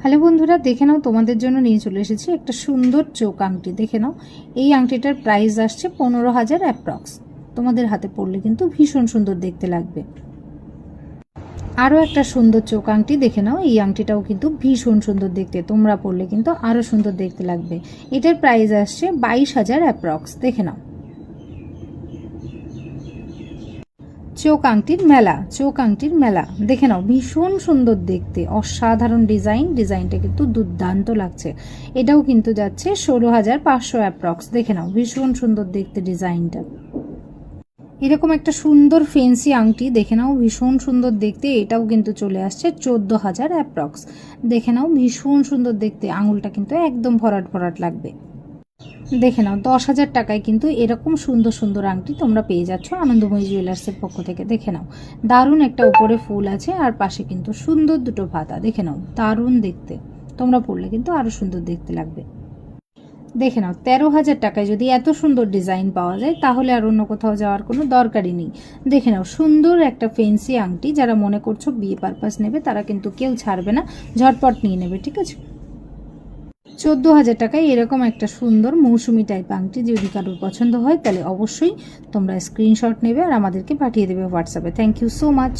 Hello বন্ধুরা, দেখে নাও, তোমাদের জন্য নিয়ে চলে এসেছি একটা সুন্দর চোখ আংটি। দেখে নাও, এই আংটিটার প্রাইস আসছে পনেরো হাজার অ্যাপ্রক্স তোমাদের হাতে পড়লে কিন্তু ভীষণ সুন্দর দেখতে লাগবে। আরও একটা সুন্দর চোখ আংটি, দেখে নাও, এই আংটিটাও কিন্তু ভীষণ সুন্দর দেখতে। তোমরা পড়লে কিন্তু আরও সুন্দর দেখতে লাগবে। এটার প্রাইস আসছে বাইশ হাজার অ্যাপ্রক্স দেখে নাও। চোখ আংটির মেলা চোখ আংটির মেলা। দেখে নাও, ভীষণ সুন্দর দেখতে। অসাধারণ ডিজাইন, ডিজাইনটা কিন্তু দুর্দান্ত লাগছে। এটাও কিন্তু যাচ্ছে ষোলো হাজার পাঁচশো অ্যাপ্রক্স দেখে নাও, ভীষণ সুন্দর দেখতে ডিজাইনটা। এরকম একটা সুন্দর ফেন্সি আংটি, দেখে নাও, ভীষণ সুন্দর দেখতে। এটাও কিন্তু চলে আসছে চোদ্দ হাজার অ্যাপ্রক্স দেখে নাও, ভীষণ সুন্দর দেখতে। আঙুলটা কিন্তু একদম ভরাট ভরাট লাগবে। দেখে নাও, দশ হাজার টাকায় কিন্তু এরকম সুন্দর সুন্দর আংটি তোমরা পেয়ে যাচ্ছ আনন্দময়ী জুয়েলার্সের পক্ষ থেকে। দেখে নাও, দারুণ একটা উপরে ফুল আছে আর পাশে কিন্তু সুন্দর দুটো ভাতা। দেখে নাও, দারুণ দেখতে। তোমরা পড়লে কিন্তু আরও সুন্দর দেখতে লাগবে। দেখে নাও, তেরো হাজার টাকায় যদি এত সুন্দর ডিজাইন পাওয়া যায়, তাহলে আর অন্য কোথাও যাওয়ার কোনো দরকারই নেই। দেখে নাও, সুন্দর একটা ফেন্সি আংটি যারা মনে করছ বিয়ে পারপাস নেবে, তারা কিন্তু কেউ ছাড়বে না, ঝটপট নিয়ে নেবে, ঠিক আছে? চোদ্দ হাজার টাকায় এরকম একটা সুন্দর মৌসুমি টাইপ আংটি যদি কারোর পছন্দ হয়, তাহলে অবশ্যই তোমরা স্ক্রিনশট নেবে আর আমাদেরকে পাঠিয়ে দেবে হোয়াটসঅ্যাপে থ্যাংক ইউ সো মাচ